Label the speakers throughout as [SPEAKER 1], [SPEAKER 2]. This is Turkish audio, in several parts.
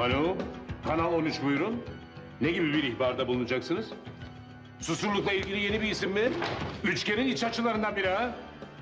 [SPEAKER 1] Alo, Kanal 13 buyurun. Ne gibi bir ihbarda bulunacaksınız? Susurlukla ilgili yeni bir isim mi? Üçgenin iç açılarından biri ha?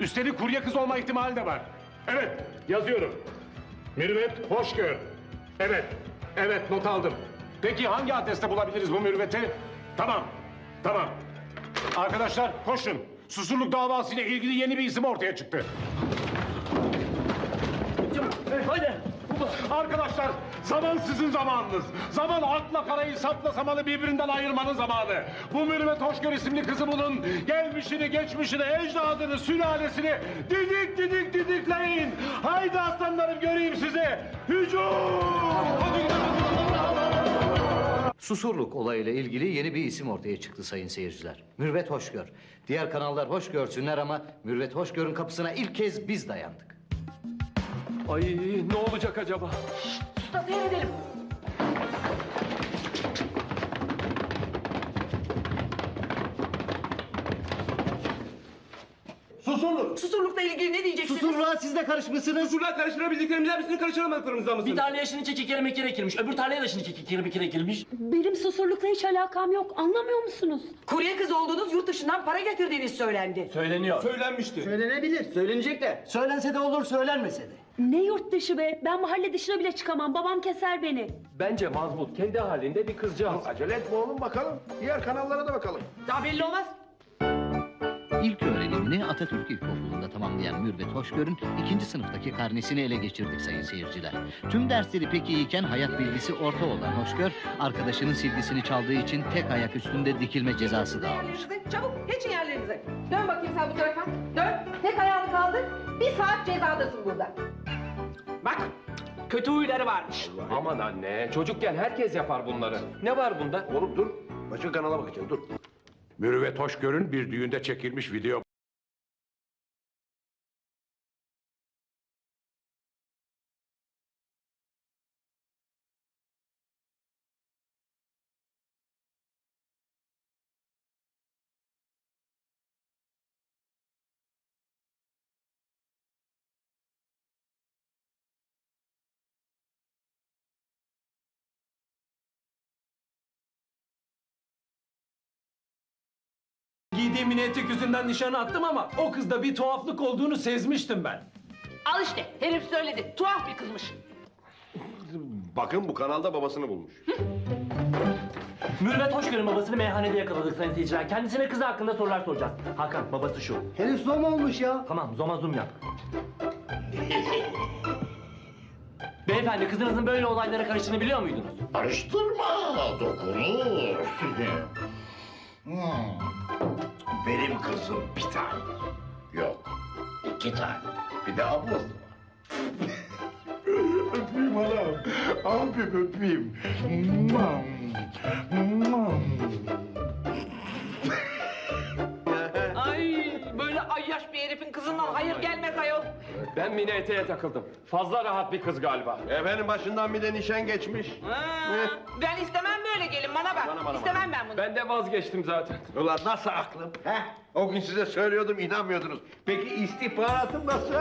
[SPEAKER 1] Üstelik kurye kız olma ihtimali de var. Evet, yazıyorum. Mürüvvet Hoşgör. Evet, evet not aldım. Peki hangi adreste bulabiliriz bu mürüvveti? Tamam, tamam. Arkadaşlar koşun. Susurluk davasıyla ilgili yeni bir isim ortaya çıktı.
[SPEAKER 2] Hadi.
[SPEAKER 1] Arkadaşlar zaman sizin zamanınız. Zaman akla karayı sapla samanı birbirinden ayırmanın zamanı. Bu Mürüvvet Hoşgör isimli kızı bulun. Gelmişini, geçmişini, ecdadını, sülalesini didik didik didikleyin. Haydi aslanlarım göreyim sizi. Hücum!
[SPEAKER 3] Susurluk olayıyla ilgili yeni bir isim ortaya çıktı sayın seyirciler. Mürvet Hoşgör. Diğer kanallar hoş görsünler ama Mürvet Hoşgör'ün kapısına ilk kez biz dayandık.
[SPEAKER 2] Ay ne olacak acaba?
[SPEAKER 4] Da seyredelim.
[SPEAKER 5] Susurluk.
[SPEAKER 4] Susurlukla ilgili ne diyeceksiniz?
[SPEAKER 3] Susurluğa siz de karışmışsınız.
[SPEAKER 5] Susurluğa karıştırabildiklerimizden birisini karıştıramadıklarımızdan mısınız?
[SPEAKER 2] Bir tarlaya şimdi çeki kere mekere ekilmiş. Öbür tarlaya da şimdi çeki kere mekere ekilmiş.
[SPEAKER 6] Benim susurlukla hiç alakam yok. Anlamıyor musunuz?
[SPEAKER 4] Kurye kız olduğunuz yurt dışından para getirdiğiniz söylendi.
[SPEAKER 2] Söyleniyor.
[SPEAKER 5] Söylenmişti.
[SPEAKER 3] Söylenebilir. Söylenecek de. Söylense de olur, söylenmese de.
[SPEAKER 6] Ne yurt dışı be? Ben mahalle dışına bile çıkamam. Babam keser beni.
[SPEAKER 2] Bence mazbut kendi halinde bir kızcağız.
[SPEAKER 5] Acele etme oğlum bakalım. Diğer kanallara da bakalım.
[SPEAKER 4] Daha belli olmaz.
[SPEAKER 3] İlk öğrenimini Atatürk İlkokulu'nda tamamlayan Mürvet Hoşgör'ün ikinci sınıftaki karnesini ele geçirdik sayın seyirciler. Tüm dersleri pek iyiyken hayat bilgisi orta olan Hoşgör, arkadaşının silgisini çaldığı için tek ayak üstünde dikilme cezası da almış.
[SPEAKER 4] Çabuk geçin yerlerinize. Dön bakayım sen bu tarafa. Dön. Tek ayağını kaldır. Bir saat cezadasın burada. Bak. Kötü huyları varmış.
[SPEAKER 2] Aman anne çocukken herkes yapar bunları. Ne var bunda?
[SPEAKER 5] Oğlum dur. Başka kanala bakacağım dur.
[SPEAKER 1] Mürüvvet Hoşgör'ün bir düğünde çekilmiş video.
[SPEAKER 2] Giydiğim mini etek yüzünden nişanı attım ama o kızda bir tuhaflık olduğunu sezmiştim ben.
[SPEAKER 4] Al işte. Herif söyledi. Tuhaf bir kızmış.
[SPEAKER 5] Bakın bu kanalda babasını bulmuş.
[SPEAKER 2] Mürvet Hoşgör'ün babasını meyhanede yakaladık sayın seyirciler. Kendisine kızı hakkında sorular soracağız. Hakan babası şu.
[SPEAKER 3] Herif zom olmuş ya.
[SPEAKER 2] Tamam zoma zoom yap. Beyefendi kızınızın böyle olaylara karıştığını biliyor muydunuz?
[SPEAKER 7] Karıştırma, dokunur. Hmm. Benim kızım bir tane. Yok, iki tane. Bir de ablası var. öpeyim anam. Abim öpeyim. Mam. Mam.
[SPEAKER 4] Ay böyle ayyaş bir herifin kızından hayır gelmez ayol.
[SPEAKER 2] Ben mini eteğe takıldım. Fazla rahat bir kız galiba.
[SPEAKER 5] Efendim başından bir de nişan geçmiş.
[SPEAKER 4] Ha, ben istemem böyle gelin bana bak.
[SPEAKER 5] Bana, bana,
[SPEAKER 4] istemem ben bunu.
[SPEAKER 2] Ben de vazgeçtim zaten.
[SPEAKER 5] Ulan nasıl aklım? He? O gün size söylüyordum inanmıyordunuz. Peki istihbaratım nasıl?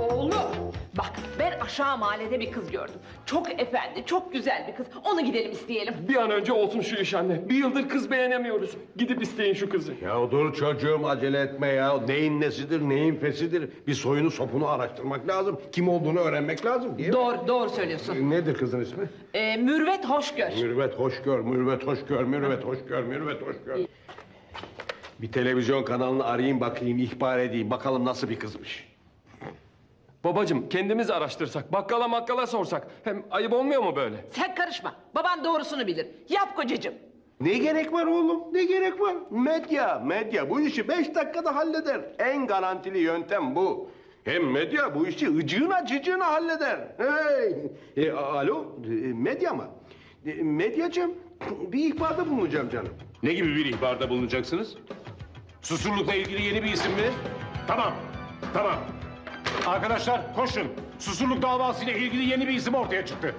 [SPEAKER 4] Oğlum bak ben aşağı mahallede bir kız gördüm. Çok efendi, çok güzel bir kız. Onu gidelim isteyelim.
[SPEAKER 2] Bir an önce olsun şu iş anne. Bir yıldır kız beğenemiyoruz. Gidip isteyin şu kızı.
[SPEAKER 5] Ya dur çocuğum acele etme ya. Neyin nesidir, neyin fesidir? Bir soyunu sopunu araştırmak lazım. Kim olduğunu öğrenmek lazım değil mi?
[SPEAKER 4] Doğru, doğru söylüyorsun.
[SPEAKER 5] Nedir kızın ismi?
[SPEAKER 4] Ee, Mürvet Hoşgör.
[SPEAKER 5] Mürvet Hoşgör, Mürvet Hoşgör, Mürvet Hoşgör, Mürvet Hoşgör. Bir televizyon kanalını arayayım bakayım, ihbar edeyim. Bakalım nasıl bir kızmış.
[SPEAKER 2] Babacım kendimiz araştırsak, bakkala makkala sorsak. Hem ayıp olmuyor mu böyle?
[SPEAKER 4] Sen karışma. Baban doğrusunu bilir. Yap kocacığım.
[SPEAKER 5] Ne gerek var oğlum? Ne gerek var? Medya, medya bu işi beş dakikada halleder. En garantili yöntem bu. Hem medya bu işi ıcığına cıcığına halleder. Hey! E, alo, e, medya mı? E, medyacığım, bir ihbarda bulunacağım canım.
[SPEAKER 1] Ne gibi bir ihbarda bulunacaksınız? Susurlukla ilgili yeni bir isim mi? Tamam, tamam. Arkadaşlar koşun. Susurluk davasıyla ilgili yeni bir isim ortaya çıktı.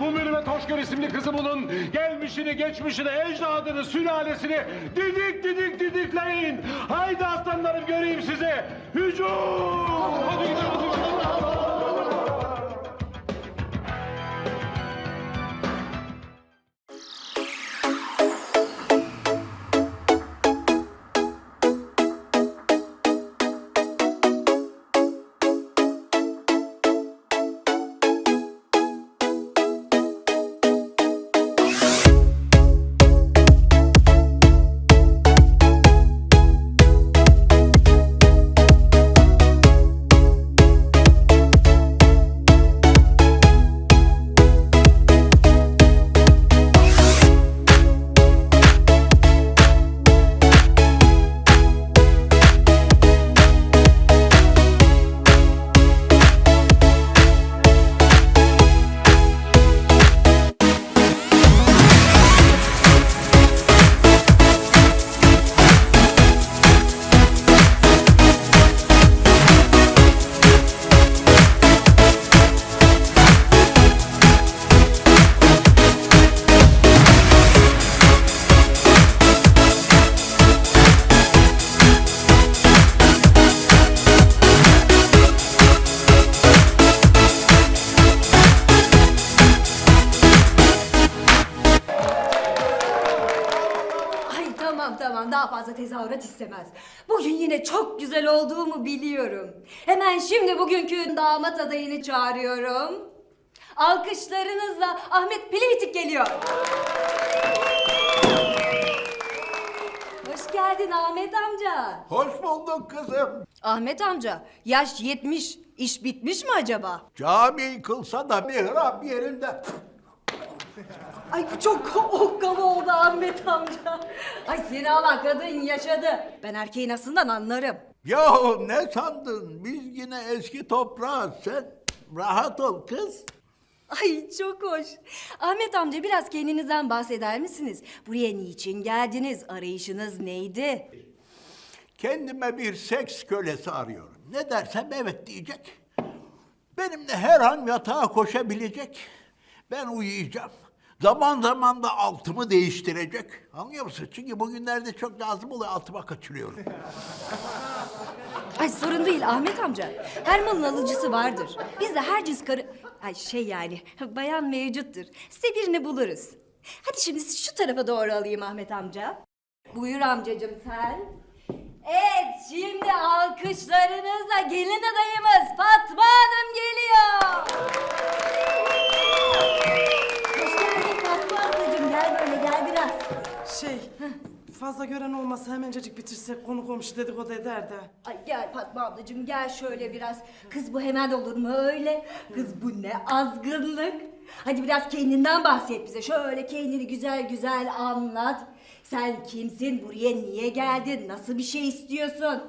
[SPEAKER 1] Bu Mürüvvet Hoşgör isimli kızı bulun. Gelmiş gelmişini, geçmişini, ecdadını, sülalesini didik didik didikleyin. Haydi aslanlarım göreyim sizi. Hücum! Hadi gidelim, hadi gidelim.
[SPEAKER 8] Tezahürat istemez. Bugün yine çok güzel olduğumu biliyorum. Hemen şimdi bugünkü damat adayını çağırıyorum. Alkışlarınızla Ahmet Pilivitik geliyor. Hoş geldin Ahmet amca.
[SPEAKER 7] Hoş bulduk kızım.
[SPEAKER 8] Ahmet amca yaş 70 iş bitmiş mi acaba?
[SPEAKER 7] Cami yıkılsa da mihrap yerinde.
[SPEAKER 8] Ay bu çok okkalı oldu Ahmet amca. Ay seni alan kadın yaşadı. Ben erkeğin aslından anlarım.
[SPEAKER 7] Yahu ne sandın? Biz yine eski toprağız. Sen rahat ol kız.
[SPEAKER 8] Ay çok hoş. Ahmet amca biraz kendinizden bahseder misiniz? Buraya niçin geldiniz? Arayışınız neydi?
[SPEAKER 7] Kendime bir seks kölesi arıyorum. Ne dersem evet diyecek. Benimle her an yatağa koşabilecek. Ben uyuyacağım. Zaman zaman da altımı değiştirecek. Anlıyor musun? Çünkü bugünlerde çok lazım oluyor altıma kaçırıyorum.
[SPEAKER 8] Ay sorun değil Ahmet amca. Her malın alıcısı vardır. Biz de her cins karı... Ay şey yani bayan mevcuttur. Size birini buluruz. Hadi şimdi şu tarafa doğru alayım Ahmet amca. Buyur amcacığım sen. Evet şimdi alkışlarınızla gelin adayımız Fatma Hanım geliyor.
[SPEAKER 9] Fazla gören olmasa hemencecik bitirsek konu komşu dedikodu eder de.
[SPEAKER 8] Ay gel Fatma ablacığım gel şöyle biraz. Kız bu hemen olur mu öyle? Kız bu ne azgınlık. Hadi biraz kendinden bahset bize. Şöyle kendini güzel güzel anlat. Sen kimsin? Buraya niye geldin? Nasıl bir şey istiyorsun?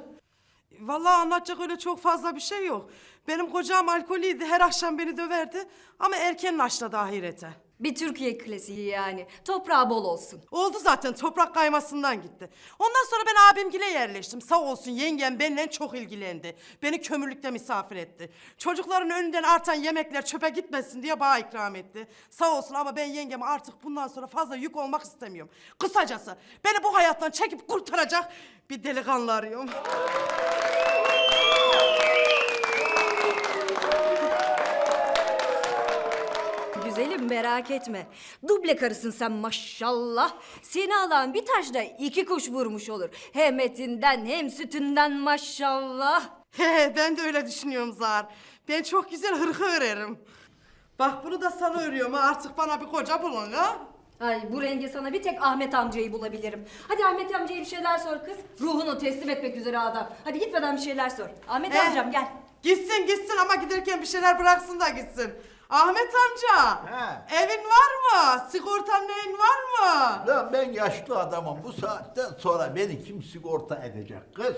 [SPEAKER 9] Vallahi anlatacak öyle çok fazla bir şey yok. Benim kocam alkoliydi, her akşam beni döverdi. Ama erken naşladı ahirete.
[SPEAKER 8] Bir Türkiye klasiği yani. Toprağı bol olsun.
[SPEAKER 9] Oldu zaten, toprak kaymasından gitti. Ondan sonra ben abimgile yerleştim. Sağ olsun yengem benimle çok ilgilendi. Beni kömürlükte misafir etti. Çocukların önünden artan yemekler çöpe gitmesin diye bana ikram etti. Sağ olsun ama ben yengeme artık bundan sonra fazla yük olmak istemiyorum. Kısacası beni bu hayattan çekip kurtaracak bir delikanlı arıyorum.
[SPEAKER 8] Merak etme. Duble karısın sen maşallah. Seni alan bir taşla iki kuş vurmuş olur. Hem etinden hem sütünden maşallah.
[SPEAKER 9] He ben de öyle düşünüyorum Zar. Ben çok güzel hırka örerim. Bak bunu da sana örüyorum ha. Artık bana bir koca bulun ha.
[SPEAKER 8] Ay bu renge sana bir tek Ahmet amcayı bulabilirim. Hadi Ahmet amcaya bir şeyler sor kız. Ruhunu teslim etmek üzere adam. Hadi gitmeden bir şeyler sor. Ahmet
[SPEAKER 9] He.
[SPEAKER 8] amcam gel.
[SPEAKER 9] Gitsin gitsin ama giderken bir şeyler bıraksın da gitsin. Ahmet amca.
[SPEAKER 7] He.
[SPEAKER 9] Evin var mı? Sigortan neyin var mı?
[SPEAKER 7] Lan ben yaşlı adamım. Bu saatten sonra beni kim sigorta edecek kız?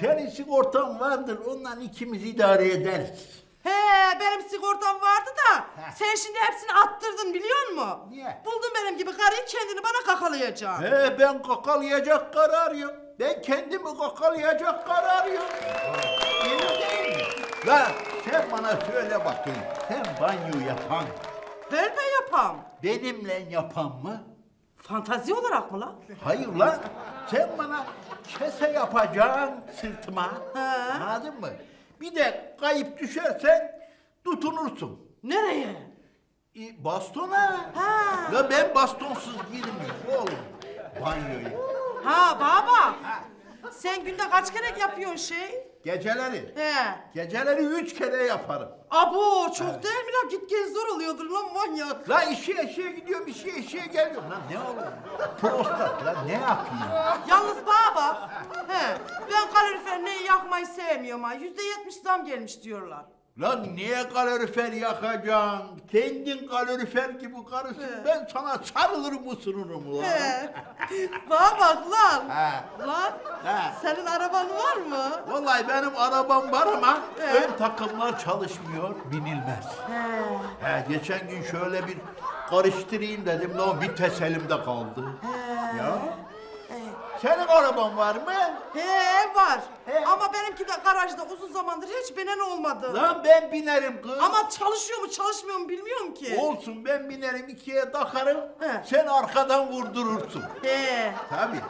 [SPEAKER 7] Senin sigortan vardır. Ondan ikimiz idare ederiz.
[SPEAKER 9] He benim sigortam vardı da sen şimdi hepsini attırdın biliyor musun?
[SPEAKER 7] Niye?
[SPEAKER 9] Buldun benim gibi karıyı kendini bana kakalayacaksın.
[SPEAKER 7] He ben kakalayacak kararıyım. Ben kendimi kakalayacak kararıyım. Yemin değil Lan sen bana söyle bakayım. Sen banyo yapan,
[SPEAKER 9] ben yapam.
[SPEAKER 7] benimle yapan mı?
[SPEAKER 9] Fantazi olarak mı lan?
[SPEAKER 7] Hayır lan. Sen bana kese yapacaksın sırtıma. Anladın mı? Bir de kayıp düşersen tutunursun.
[SPEAKER 9] Nereye?
[SPEAKER 7] E, bastona.
[SPEAKER 9] Ha.
[SPEAKER 7] Ya ben bastonsuz girmiyorum oğlum. Banyoyu.
[SPEAKER 9] Ha baba. Sen günde kaç kere yapıyorsun şey?
[SPEAKER 7] Geceleri.
[SPEAKER 9] He.
[SPEAKER 7] Geceleri üç kere yaparım.
[SPEAKER 9] Abo çok değil mi lan? Git gel zor oluyordur lan manyak.
[SPEAKER 7] La işe eşeğe gidiyorum, işe eşeğe geliyorum. Lan ne olur? Prostat lan ne yapayım?
[SPEAKER 9] Yalnız baba. He. Ben kalorifer neyi yakmayı sevmiyorum ha. Yüzde yetmiş zam gelmiş diyorlar.
[SPEAKER 7] Lan niye kalorifer yakacaksın? Kendin kalorifer gibi karısın.
[SPEAKER 9] He.
[SPEAKER 7] Ben sana sarılırım ısınırım lan.
[SPEAKER 9] He. Bana bak lan.
[SPEAKER 7] He.
[SPEAKER 9] Lan.
[SPEAKER 7] He.
[SPEAKER 9] Senin araban var mı?
[SPEAKER 7] Vallahi benim arabam var ama
[SPEAKER 9] He.
[SPEAKER 7] ön takımlar çalışmıyor, binilmez.
[SPEAKER 9] He.
[SPEAKER 7] He, geçen gün şöyle bir karıştırayım dedim, o vites elimde kaldı. Ya. Senin araban var mı?
[SPEAKER 9] He var.
[SPEAKER 7] He.
[SPEAKER 9] Ama benimki de garajda uzun zamandır hiç binen olmadı.
[SPEAKER 7] Lan ben binerim kız.
[SPEAKER 9] Ama çalışıyor mu çalışmıyor mu bilmiyorum ki.
[SPEAKER 7] Olsun ben binerim ikiye takarım.
[SPEAKER 9] He.
[SPEAKER 7] Sen arkadan vurdurursun.
[SPEAKER 9] He.
[SPEAKER 7] Tabii.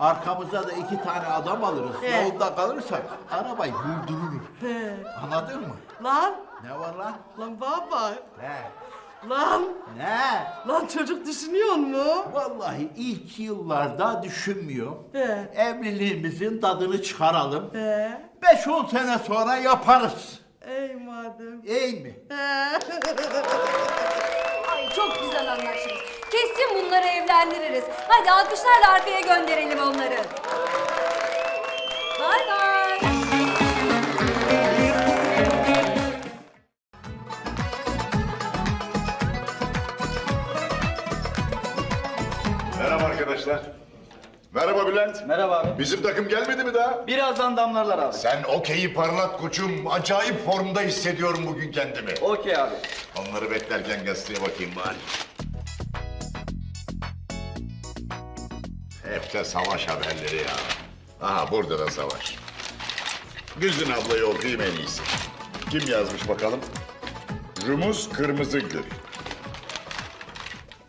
[SPEAKER 7] Arkamıza da iki tane adam alırız.
[SPEAKER 9] He.
[SPEAKER 7] Yolda kalırsak arabayı vurdururuz.
[SPEAKER 9] He.
[SPEAKER 7] Anladın mı?
[SPEAKER 9] Lan.
[SPEAKER 7] Ne var lan?
[SPEAKER 9] Lan baba.
[SPEAKER 7] Ne?
[SPEAKER 9] Lan.
[SPEAKER 7] Ne?
[SPEAKER 9] Lan çocuk düşünüyor mu?
[SPEAKER 7] Vallahi ilk yıllarda düşünmüyor.
[SPEAKER 9] He.
[SPEAKER 7] Evliliğimizin tadını çıkaralım.
[SPEAKER 9] He.
[SPEAKER 7] 5-10 sene sonra yaparız.
[SPEAKER 9] Ey madem.
[SPEAKER 7] İyi mi?
[SPEAKER 9] He.
[SPEAKER 8] Ay çok güzel anlaşırız. Kesin bunları evlendiririz. Hadi alkışlarla arkaya gönderelim onları. Bay bay.
[SPEAKER 10] Arkadaşlar. Merhaba Bülent.
[SPEAKER 11] Merhaba abi.
[SPEAKER 10] Bizim takım gelmedi mi daha?
[SPEAKER 11] Birazdan damlarlar abi.
[SPEAKER 10] Sen okeyi parlat koçum. Acayip formda hissediyorum bugün kendimi.
[SPEAKER 11] Okey abi.
[SPEAKER 10] Onları beklerken gazeteye bakayım bari. Hep de savaş haberleri ya. Aha burada da savaş. Güzin ablayı okuyayım en iyisi. Kim yazmış bakalım? Rumuz Kırmızıgül.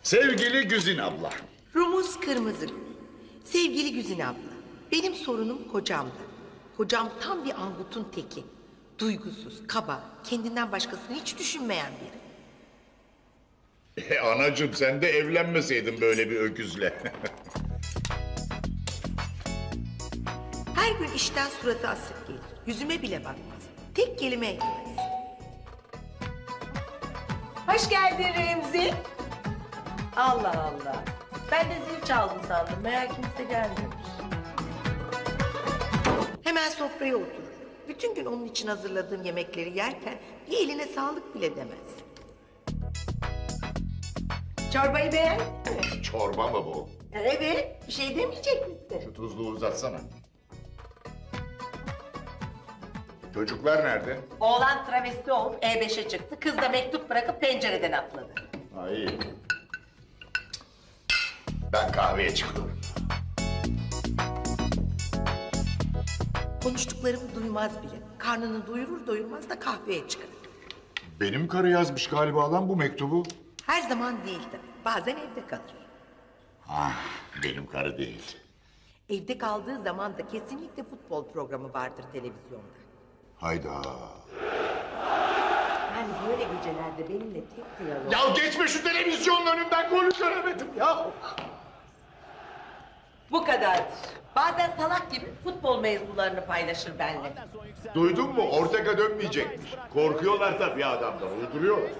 [SPEAKER 10] Sevgili Güzin abla.
[SPEAKER 12] Rumuz kırmızı. Sevgili Güzin abla, benim sorunum kocamda. Kocam tam bir angutun teki. Duygusuz, kaba, kendinden başkasını hiç düşünmeyen biri.
[SPEAKER 10] E, anacığım sen de evlenmeseydin böyle bir öküzle.
[SPEAKER 12] Her gün işten suratı asık gelir. Yüzüme bile bakmaz. Tek kelime etmez. Hoş geldin Remzi. Allah Allah. Ben de zil çaldın sandım. Meğer kimse gelmemiş. Hemen sofraya oturur. Bütün gün onun için hazırladığım yemekleri yerken bir eline sağlık bile demez. Çorbayı beğendin mi?
[SPEAKER 10] Çorba mı bu?
[SPEAKER 12] Evet, bir şey demeyecek misin?
[SPEAKER 10] Şu tuzluğu uzatsana. Çocuklar nerede?
[SPEAKER 12] Oğlan travesti olup E5'e çıktı. Kız da mektup bırakıp pencereden atladı.
[SPEAKER 10] Ha iyi. Ben kahveye çıkıyorum.
[SPEAKER 12] Konuştuklarımı duymaz bile. Karnını doyurur doyurmaz da kahveye çıkar.
[SPEAKER 10] Benim karı yazmış galiba lan bu mektubu.
[SPEAKER 12] Her zaman değil de bazen evde kalır.
[SPEAKER 10] Ah benim karı değil.
[SPEAKER 12] Evde kaldığı zaman da kesinlikle futbol programı vardır televizyonda.
[SPEAKER 10] Hayda.
[SPEAKER 12] Yani böyle gecelerde benimle tek diyalog...
[SPEAKER 10] Ya geçme şu televizyonun önünden göremedim ya.
[SPEAKER 12] Bu kadardır. Bazen salak gibi futbol mevzularını paylaşır benimle.
[SPEAKER 10] Duydun mu? Ortega dönmeyecekmiş. Korkuyorlar tabii adamdan. Uyduruyorlar.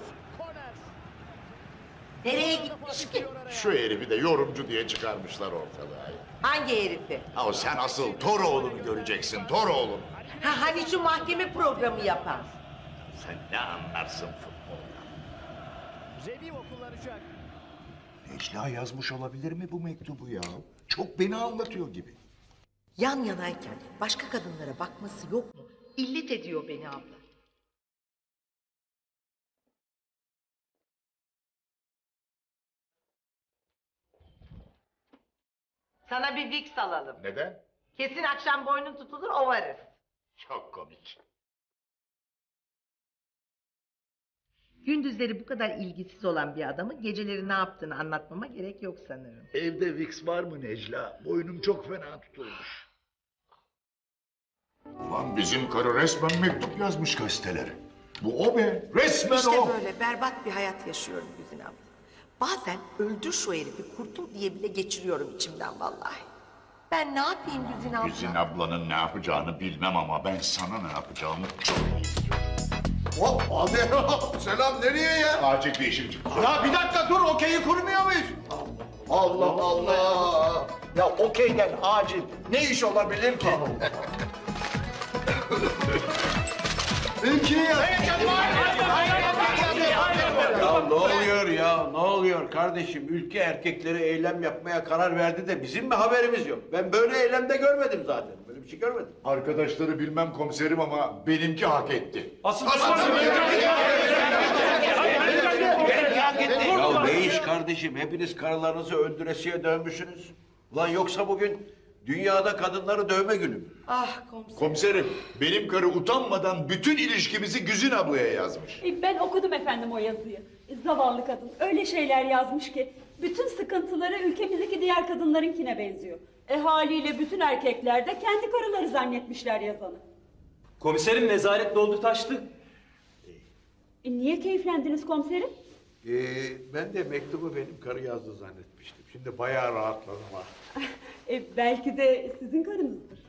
[SPEAKER 12] Nereye gitmiş ki?
[SPEAKER 10] Şu herifi de yorumcu diye çıkarmışlar ortalığa.
[SPEAKER 12] Hangi herifi?
[SPEAKER 10] Ya sen asıl Toroğlu'nu göreceksin. Toroğlu'nu.
[SPEAKER 12] Ha hani şu mahkeme programı yapan.
[SPEAKER 10] Sen ne anlarsın futboldan? Necla yazmış olabilir mi bu mektubu ya? Çok beni anlatıyor gibi.
[SPEAKER 12] Yan yanayken başka kadınlara bakması yok mu? İllet ediyor beni abla. Sana bir Vicks alalım.
[SPEAKER 10] Neden?
[SPEAKER 12] Kesin akşam boynun tutulur ovarır.
[SPEAKER 10] Çok komik.
[SPEAKER 12] Gündüzleri bu kadar ilgisiz olan bir adamı geceleri ne yaptığını anlatmama gerek yok sanırım.
[SPEAKER 10] Evde Vicks var mı Necla? Boynum çok fena tutulmuş. Ulan bizim karı resmen mektup yazmış gazetelere. Bu o be. Resmen
[SPEAKER 12] İşte
[SPEAKER 10] o.
[SPEAKER 12] böyle berbat bir hayat yaşıyorum Güzin abla. Bazen öldür şu herifi kurtul diye bile geçiriyorum içimden vallahi. Ben ne yapayım Güzin abla?
[SPEAKER 10] Güzin ablanın ne yapacağını bilmem ama ben sana ne yapacağımı çok iyi biliyorum.
[SPEAKER 13] Hop hadi selam nereye ya?
[SPEAKER 10] Acil bir işim çıktı.
[SPEAKER 13] Ya bir dakika dur okeyi kurmuyor muyuz? Allah Allah. Ya okeyden acil ne iş olabilir ki? Peki ya. Ya ne oluyor kardeşim ülke erkekleri eylem yapmaya karar verdi de bizim mi haberimiz yok? Ben böyle eylemde görmedim zaten böyle bir şey görmedim.
[SPEAKER 10] Arkadaşları bilmem komiserim ama benimki hak etti.
[SPEAKER 13] Ya ne iş kardeşim hepiniz karılarınızı öldüresiye dövmüşsünüz. Ulan yoksa bugün dünyada kadınları dövme günü?
[SPEAKER 12] Ah komiserim.
[SPEAKER 10] Komiserim benim karı utanmadan bütün ilişkimizi Güzin ablaya yazmış.
[SPEAKER 6] E, Ben okudum efendim o yazıyı. E, Zavallı kadın öyle şeyler yazmış ki bütün sıkıntıları ülkemizdeki diğer kadınlarınkine benziyor. E haliyle bütün erkekler de kendi karıları zannetmişler yazanı.
[SPEAKER 14] Komiserim nezaret doldu taştı.
[SPEAKER 6] E, niye keyiflendiniz komiserim?
[SPEAKER 15] Ee, ben de mektubu benim karı yazdı zannetmiştim. Şimdi bayağı rahatladım ha.
[SPEAKER 6] E, belki de sizin karınızdır.